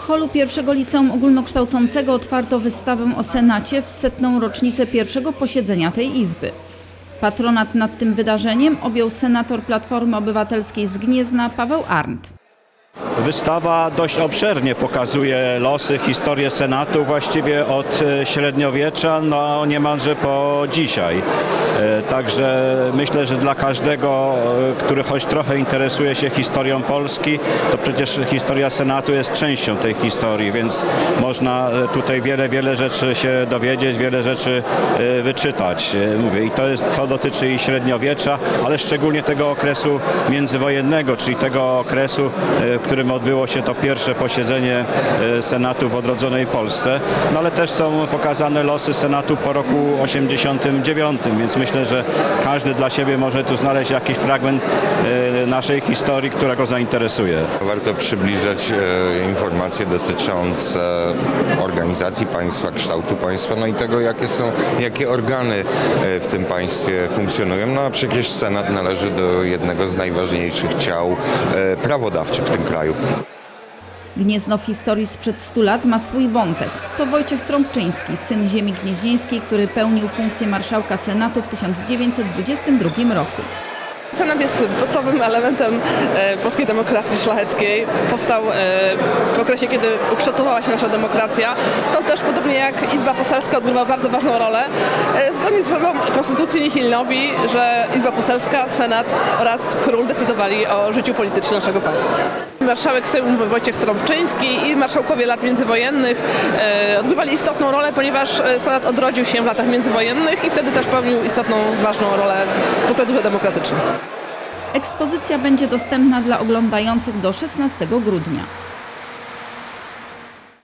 holu pierwszego liceum ogólnokształcącego otwarto wystawę o Senacie w setną rocznicę pierwszego posiedzenia tej izby. Patronat nad tym wydarzeniem objął senator Platformy Obywatelskiej z Gniezna Paweł Arndt. Wystawa dość obszernie pokazuje losy, historię Senatu właściwie od e, średniowiecza no niemalże po dzisiaj. E, Także myślę, że dla każdego, e, który choć trochę interesuje się historią Polski, to przecież historia Senatu jest częścią tej historii, więc można tutaj wiele, wiele rzeczy się dowiedzieć, wiele rzeczy wyczytać. Mówię, i to, jest, to dotyczy i średniowiecza, ale szczególnie tego okresu międzywojennego, czyli tego okresu, w którym odbyło się to pierwsze posiedzenie e, Senatu w odrodzonej Polsce, no ale też są pokazane losy Senatu po roku 89, więc myślę, że każdy dla siebie może tu znaleźć jakiś fragment e, naszej historii, która go zainteresuje. Warto przybliżać e, informacje dotyczące organizacji państwa, kształtu państwa, no i tego, jakie są, jakie organy w tym państwie funkcjonują. No a przecież Senat należy do jednego z najważniejszych ciał prawodawczych w tym kraju. Gniezno w historii sprzed 100 lat ma swój wątek. To Wojciech Trąbczyński, syn ziemi gnieźnieńskiej, który pełnił funkcję marszałka Senatu w 1922 roku. Senat jest podstawowym elementem e, polskiej demokracji szlacheckiej. Powstał e, w okresie, kiedy ukształtowała się nasza demokracja. Stąd też, podobnie jak Izba Poselska, odgrywa bardzo ważną rolę. E, Zgodnie z zasadą Konstytucji Nihilnowi, że Izba Poselska, Senat oraz Król decydowali o życiu politycznym naszego państwa. Marszałek Sejmu Wojciech Trąbczyński i marszałkowie lat międzywojennych odgrywali istotną rolę, ponieważ Senat odrodził się w latach międzywojennych i wtedy też pełnił istotną, ważną rolę w procedurze demokratycznej. Ekspozycja będzie dostępna dla oglądających do 16 grudnia.